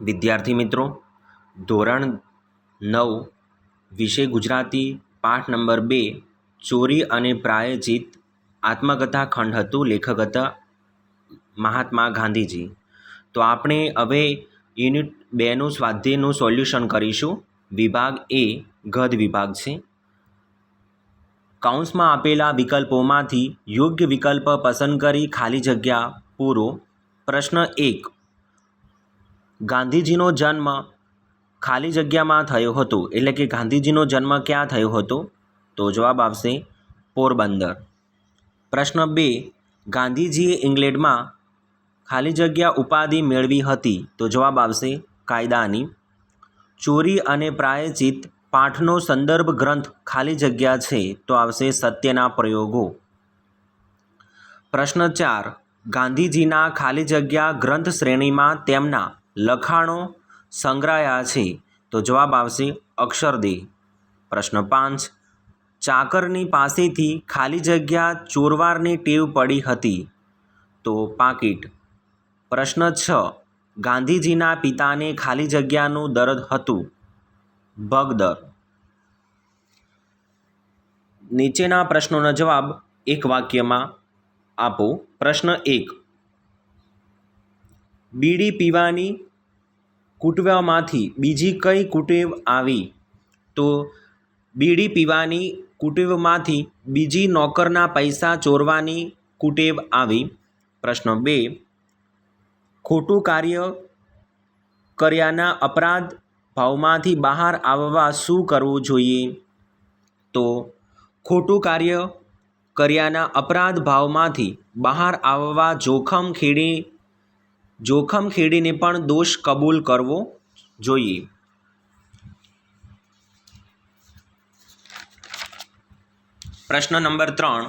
વિદ્યાર્થી મિત્રો, ધોરણ નવ, વિષય ગુજરાતી, પાઠ નંબર બે, ચોરી અને પ્રાયજિત આત્મકથા ખંડ હતું, લેખક હતા મહાત્મા ગાંધીજી. તો આપણે હવે યુનિટ બેનું સ્વાધ્યાયનું સોલ્યુશન કરીશું. વિભાગ એ ગદ વિભાગ છે. કૌંસમાં આપેલા વિકલ્પોમાંથી યોગ્ય વિકલ્પ પસંદ કરી ખાલી જગ્યા પૂરો. પ્રશ્ન એક ગાંધીજીનો જન્મ ખાલી જગ્યામાં થયો હતો. એટલે કે ગાંધીજીનો જન્મ ક્યાં થયો હતો? તો જવાબ આવશે પોરબંદર. પ્રશ્ન બે, ગાંધીજીએ ઇંગ્લેન્ડમાં ખાલી જગ્યા ઉપાધિ મેળવી હતી? તો જવાબ આવશે કાયદાની. ચોરી અને પ્રાયચિત પાઠનો સંદર્ભ ગ્રંથ ખાલી જગ્યા છે, તો આવશે સત્યના પ્રયોગો. પ્રશ્ન ચાર, ગાંધીજીના ખાલી જગ્યા ગ્રંથ શ્રેણીમાં તેમના લખાણો સંગ્રહાયા છે તો જવાબ આવશે અક્ષરદેહ પ્રશ્ન પાંચ. ચાકરની પાસેથી ખાલી જગ્યા ચોરવારની ટેવ પડી હતી તો પાકીટ. પ્રશ્ન છ. ગાંધીજીના પિતાને ખાલી જગ્યાનું દર્દ હતું. ભગદર. નીચેના પ્રશ્નોના જવાબ એક વાક્યમાં આપો. પ્રશ્ન એક. બીડી પીવાની કુટવામાંથી બીજી કઈ કુટેવ આવી? તો બીડી પીવાની કુટેવમાંથી બીજી નોકરના પૈસા ચોરવાની કુટેવ આવી? પ્રશ્ન બે. ખોટું કાર્ય કર્યાના અપરાધ ભાવમાંથી બહાર આવવા શું કરવું જોઈએ? તો ખોટું કાર્ય કર્યાના અપરાધ ભાવમાંથી બહાર આવવા જોખમ ખેડી જોખમ ખેડીને પણ દોષ કબૂલ કરવો જોઈએ. પ્રશ્ન નંબર ત્રણ.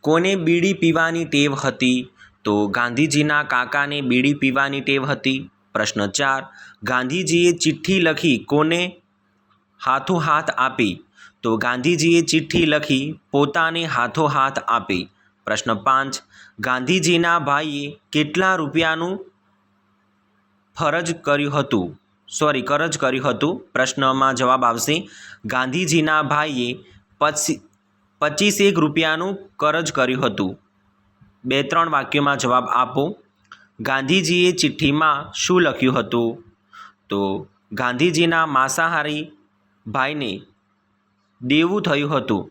કોને બીડી પીવાની ટેવ હતી? તો ગાંધીજીના કાકાને બીડી પીવાની ટેવ હતી. પ્રશ્ન ચાર. ગાંધીજીએ ચિઠ્ઠી લખી કોને હાથોહાથ આપી? તો ગાંધીજીએ ચિઠ્ઠી લખી પોતાને હાથોહાથ આપી. પ્રશ્ન પાંચ. ગાંધીજીના ભાઈએ કેટલા રૂપિયાનું ફરજ કર્યું હતું. સોરી કરજ કર્યું હતું. પ્રશ્નમાં જવાબ આવશે. ગાંધીજીના ભાઈએ પચી, પચીસેક રૂપિયાનું કરજ કર્યું હતું. બે ત્રણ વાક્યોમાં જવાબ આપો. ગાંધીજીએ ચિઠ્ઠીમાં શું લખ્યું હતું? તો ગાંધીજીના માંસાહારી ભાઈને દેવું થયું હતું.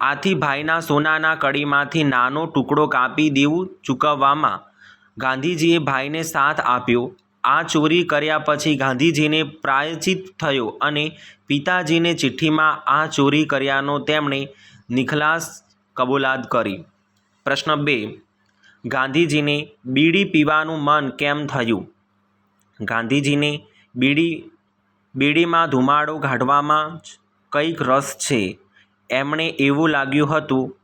આથી ભાઈના સોનાના કડીમાંથી નાનો ટુકડો કાપી દેવું ચૂકવવામાં ગાંધીજીએ ભાઈને સાથ આપ્યો. આ ચોરી કર્યા પછી ગાંધીજીને પ્રાયચિત થયો અને પિતાજીને ચિઠ્ઠીમાં આ ચોરી કર્યાનો તેમણે નિખલાસ કબૂલાત કરી. પ્રશ્ન બે, ગાંધીજીને બીડી પીવાનું મન કેમ થયું? ગાંધીજીને બીડી, બીડીમાં ધુમાડો કાઢવામાં જ કંઈક રસ છે. એમણે એવું લાગ્યું હતું,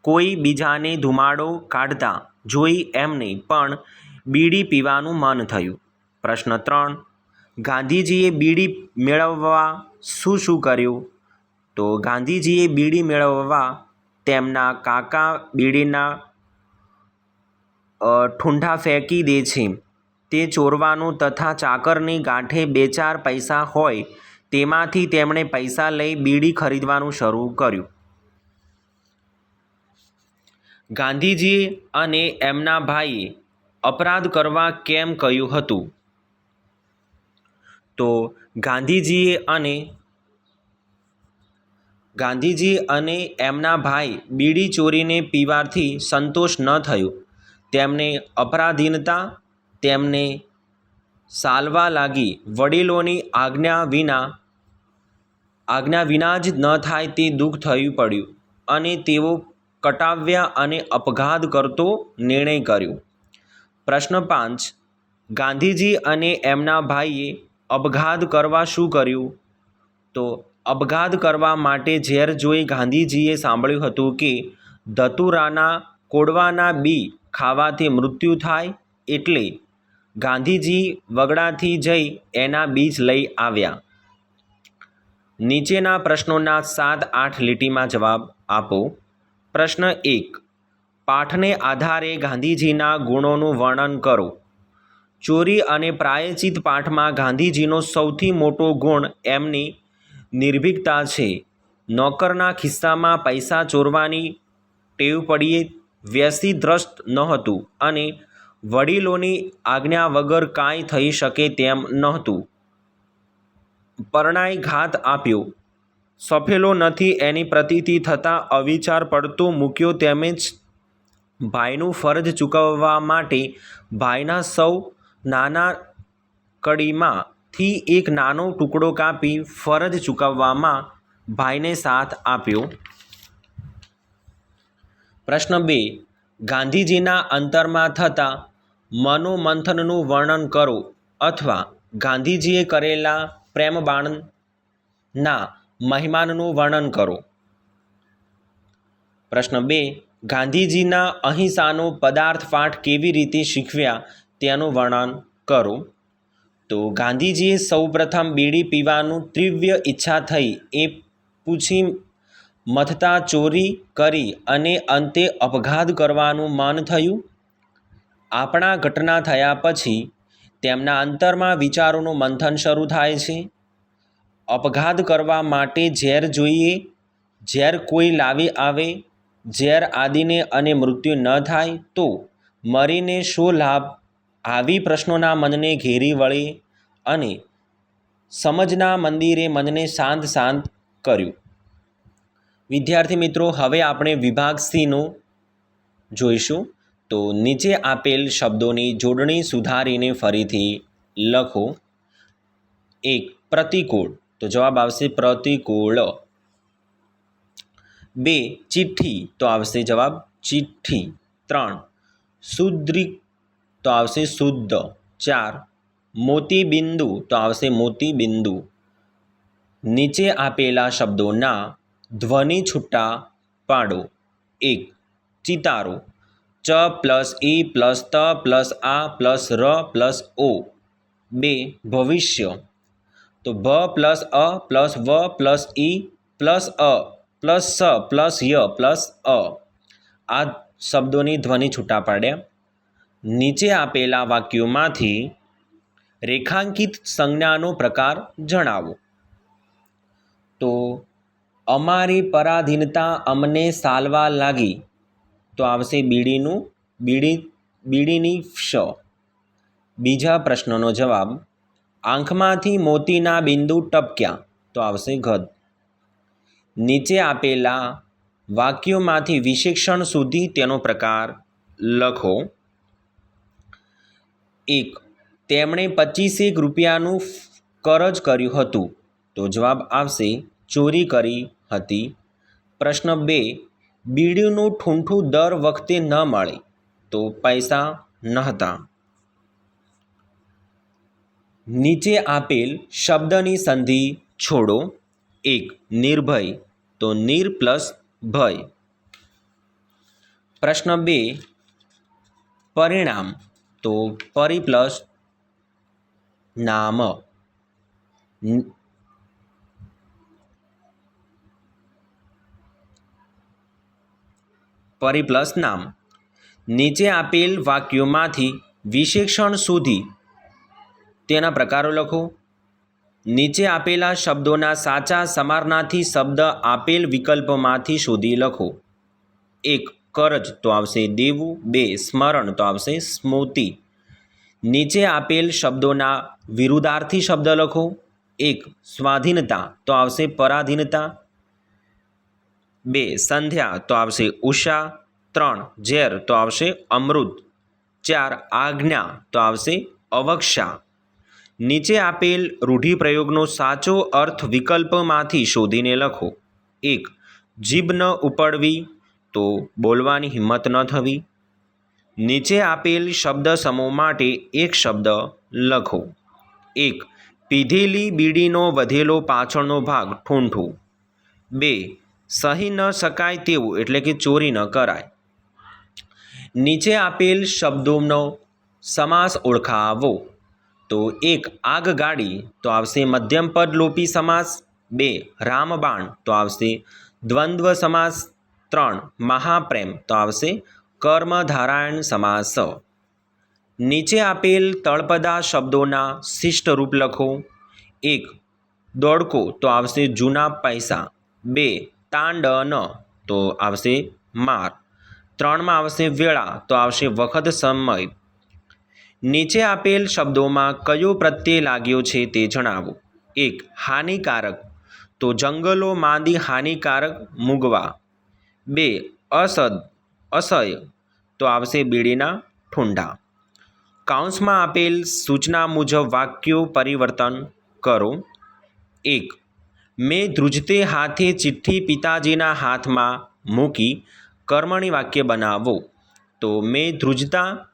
કોઈ બીજાને ધુમાડો કાઢતા જોઈ એમ નહીં, પણ બીડી પીવાનું મન થયું. પ્રશ્ન ત્રણ, ગાંધીજીએ બીડી મેળવવા શું શું કર્યું? તો ગાંધીજીએ બીડી મેળવવા તેમના કાકા બીડીના ઠૂંઠા ફેંકી દે છે. તે ચોરવાનું તથા ચાકરની ગાંઠે બે ચાર પૈસા હોય, તેમાંથી તેમણે પૈસા લઈ બીડી ખરીદવાનું શરૂ કર્યું. ગાંધીજી અને એમના ભાઈએ અપરાધ કરવા કેમ કહ્યું હતું? તો ગાંધીજીએ અને ગાંધીજી અને એમના ભાઈ બીડી ચોરીને પીવાથી સંતોષ ન થયો. તેમને અપરાધીનતા, તેમને સાલવા લાગી વડીલોની આજ્ઞા વિના આજ્ઞા વિના જ ન થાય તે દુઃખ થયું પડ્યું અને તેઓ કટાવ્યા અને અપઘાત કરતો નિર્ણય કર્યો. પ્રશ્ન પાંચ. ગાંધીજી અને એમના ભાઈએ અપઘાત કરવા શું કર્યું? તો અપઘાત કરવા માટે ઝેર જોઈ ગાંધીજીએ સાંભળ્યું હતું કે ધતુરાના કોડવાના બી ખાવાથી મૃત્યુ થાય એટલે ગાંધીજી વગડાથી જઈ એના બીજ લઈ આવ્યા. નીચેના પ્રશ્નોના સાત આઠ લીટીમાં જવાબ આપો. પ્રશ્ન એક. પાઠને આધારે ગાંધીજીના ગુણોનું વર્ણન કરો. ચોરી અને પ્રાયચિત પાઠમાં ગાંધીજીનો સૌથી મોટો ગુણ એમની નિર્ભીકતા છે. નોકરના ખિસ્સામાં પૈસા ચોરવાની ટેવ પડીએ વ્યસી નહોતું અને વડીલોની આજ્ઞા વગર કાંઈ થઈ શકે તેમ નહોતું. પરણાય ઘાત આપ્યો. સફેલો નથી, એની પ્રતીતિ થતાં અવિચાર પડતો મૂક્યો તેમજ ભાઈનું ફરજ ચૂકવવા માટે ભાઈના સૌ નાના કડીમાંથી એક નાનો ટુકડો કાપી ફરજ ચૂકવવામાં ભાઈને સાથ આપ્યો. પ્રશ્ન બે, ગાંધીજીના અંતરમાં થતા મનોમંથનનું વર્ણન કરો અથવા ગાંધીજીએ કરેલા પ્રેમબાણના મહિમાનનું વર્ણન કરો. પ્રશ્ન બે, ગાંધીજીના અહિંસાનો પદાર્થ પાઠ કેવી રીતે શીખવ્યા તેનું વર્ણન કરો. તો ગાંધીજીએ સૌપ્રથમ બીડી પીવાનું તીવ્ર ઈચ્છા થઈ એ પૂછી મથતા ચોરી કરી અને અંતે અપઘાત કરવાનું મન થયું. આપણા ઘટના થયા પછી તેમના અંતરમાં વિચારોનું મંથન શરૂ થાય છે. અપઘાત કરવા માટે ઝેર જોઈએ, ઝેર કોઈ લાવી આવે, ઝેર આદિને અને મૃત્યુ ન થાય તો મરીને શો લાભ? આવી પ્રશ્નોના મનને ઘેરી વળે અને સમજના મંદિરે મનને શાંત શાંત કર્યું. વિદ્યાર્થી મિત્રો, હવે આપણે વિભાગ સીનું જોઈશું. તો નીચે આપેલ શબ્દોની જોડણી સુધારીને ફરીથી લખો. એક પ્રતિકૂળ તો જવાબ આવશે પ્રતિકૂળ. બે, ચિઠ્ઠી. તો આવશે જવાબ ચિઠ્ઠી. ત્રણ શુદ્રિક તો આવશે શુદ્ધ. ચાર, મોતીબિંદુ. તો આવશે મોતીબિંદુ. નીચે આપેલા શબ્દોના ધ્વનિ છૂટા પાડો. એક, ચિતારો. ચ પ્લસ ઈ પ્લસ ત પ્લસ આ પ્લસ ર પ્લસ ઓ. બે, ભવિષ્ય. તો ભ પ્લસ અ પ્લસ વ પ્લસ ઈ પ્લસ અ પ્લસ સ પ્લસ ય પ્લસ અ. આ શબ્દોની ધ્વનિ છૂટા પાડ્યા. નીચે આપેલા વાક્યોમાંથી રેખાંકિત સંજ્ઞાનો પ્રકાર જણાવો. તો અમારી પરાધીનતા અમને સાલવા લાગી. તો આવશે બીડીનું બીડી, બીડીની ક્ષ બીજા પ્રશ્નનો જવાબ આંખમાંથી મોતીના બિંદુ ટપક્યા તો આવશે ગદ. નીચે આપેલા વાક્યોમાંથી વિશેષણ સુધી તેનો પ્રકાર લખો. એક, તેમણે પચીસેક રૂપિયાનું કરજ કર્યું હતું. તો જવાબ આવશે, ચોરી કરી હતી. પ્રશ્ન બે, બીડીનું ઠૂંઠું દર વખતે ન મળે તો પૈસા નહોતા. નીચે આપેલ શબ્દની સંધિ છોડો. એક, નિર્ભય. તો નિર પ્લસ ભય. પ્રશ્ન બે, પરિણામ. તો પરી પ્લસ નામ. પરી પ્લસ નામ. નીચે આપેલ વાક્યોમાંથી વિશેષણ સુધી તેના પ્રકારો લખો. નીચે આપેલા શબ્દોના સાચા સમારનાથી શબ્દ આપેલ વિકલ્પમાંથી શોધી લખો. એક, કરજ તો આવશે દેવું. બે, સ્મરણ તો આવશે સ્મૃતિ. નીચે આપેલ શબ્દોના વિરુદ્ધાર્થી શબ્દ લખો. એક, સ્વાધીનતા તો આવશે પરાધીનતા. બે, સંધ્યા તો આવશે ઉષા. ત્રણ, ઝેર તો આવશે અમૃત. ચાર, આજ્ઞા તો આવશે અવક્ષા. નીચે આપેલ રૂઢિપ્રયોગનો સાચો અર્થ વિકલ્પમાંથી શોધીને લખો. એક, જીભ ન ઉપડવી તો બોલવાની હિંમત ન થવી. નીચે આપેલ શબ્દ સમૂહ માટે એક શબ્દ લખો. એક, પીધેલી બીડીનો વધેલો પાછળનો ભાગ ઠૂંઠું. બે, સહી ન શકાય તેવું એટલે કે ચોરી ન કરાય. નીચે આપેલ શબ્દોનો સમાસ ઓળખાવો. તો એક આગગાડી તો આવશે મધ્યમ પદ લોપી સમાસ, બે રામબાણ તો આવશે દ્વંદ્વ સમાસ, ત્રણ મહાપ્રેમ તો આવશે કર્મધારાયણ સમાસ. નીચે આપેલ તળપદા શબ્દોના શિષ્ટ રૂપ લખો. એક, દોડકો તો આવશે જૂના પૈસા. બે, તાંડન તો આવશે માર. ત્રણમાં આવશે વેળા તો આવશે વખત સમય. નીચે આપેલ શબ્દોમાં કયો પ્રત્યય લાગ્યો છે તે જણાવો. એક, હાનિકારક. તો જંગલો માંદી હાનિકારક મૂગવા. બે, અસદ, અસહ્ય. તો આવશે બીડીના ઠૂંઢા કાઉન્સમાં આપેલ સૂચના મુજબ વાક્યો પરિવર્તન કરો. એક, મેં ધ્રુજતે હાથે ચિઠ્ઠી પિતાજીના હાથમાં મૂકી કર્મણી વાક્ય બનાવો. તો મેં ધ્રુજતા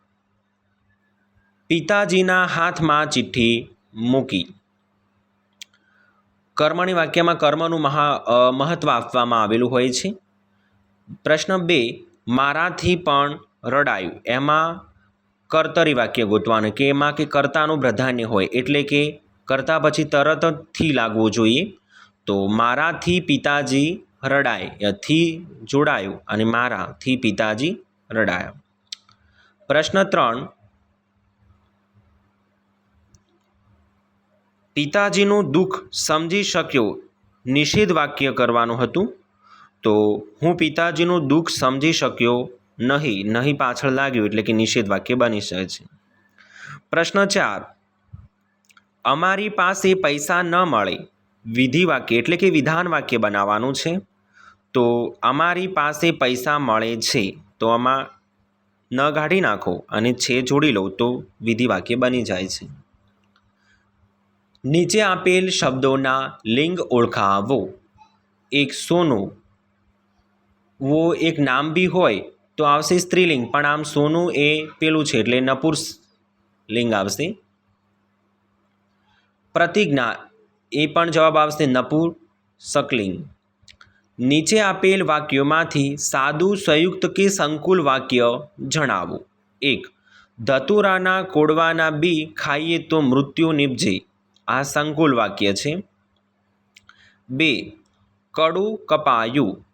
પિતાજીના હાથમાં ચિઠ્ઠી મૂકી. કર્મણી વાક્યમાં કર્મનું મહા મહત્ત્વ આપવામાં આવેલું હોય છે. પ્રશ્ન બે, મારાથી પણ રડાયું. એમાં કર્તરી વાક્ય ગોતવાનું કે એમાં કે કર્તાનું પ્રાધાન્ય હોય એટલે કે કરતા પછી તરત જ થી લાગવું જોઈએ. તો મારાથી પિતાજી રડાયથી જોડાયું અને મારાથી પિતાજી રડાયા. પ્રશ્ન ત્રણ પિતાજીનું દુઃખ સમજી શક્યો, નિષેધ વાક્ય કરવાનું હતું, તો હું પિતાજીનું દુઃખ સમજી શક્યો નહીં નહીં પાછળ લાગ્યું એટલે કે નિષેધ વાક્ય બની શકે છે. પ્રશ્ન ચાર, અમારી પાસે પૈસા ન મળે, વિધિ વાક્ય એટલે કે વિધાન વાક્ય બનાવવાનું છે, તો અમારી પાસે પૈસા મળે છે, તો આમાં ન કાઢી નાખો અને છે જોડી લો, તો વિધિ વાક્ય બની જાય છે. નીચે આપેલ શબ્દોના લિંગ ઓળખાવો. એક સોનું. વો એક નામ બી હોય તો આવશે સ્ત્રીલિંગ, પણ આમ સોનું એ પેલું છે એટલે નપુર લિંગ આવશે. પ્રતિજ્ઞા. એ પણ જવાબ આવશે નપુર શકલિંગ. નીચે આપેલ વાક્યોમાંથી સાદું, સંયુક્ત કે સંકુલ વાક્ય જણાવો. એક, ધતુરાના કોડવાના બી ખાઈએ તો મૃત્યુ નિપજે. આ સંકુલ વાક્ય છે. બે, કડું કપાયું.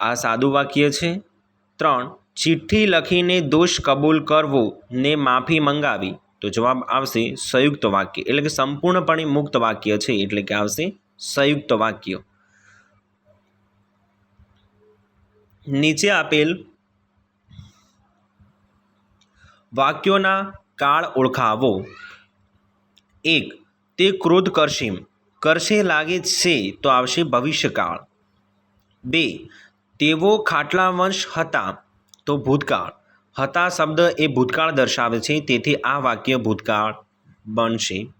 આ સાદું વાક્ય છે. ત્રણ, ચિઠ્ઠી લખીને દોષ કબૂલ કરવો ને માફી મંગાવી. તો જવાબ આવશે સંયુક્ત વાક્ય. એટલે કે સંપૂર્ણપણે મુક્ત વાક્ય છે. એટલે કે આવશે સંયુક્ત વાક્ય. નીચે આપેલ વાક્યોના કાળ ઓળખાવો. એક તે ક્રોધ કરશે કરશે લાગે છે તો આવશે ભવિષ્યકાળ. બે, તેઓ ખાટલા વંશ હતા તો ભૂતકાળ. હતા શબ્દ એ ભૂતકાળ દર્શાવે છે, તેથી આ વાક્ય ભૂતકાળ બનશે.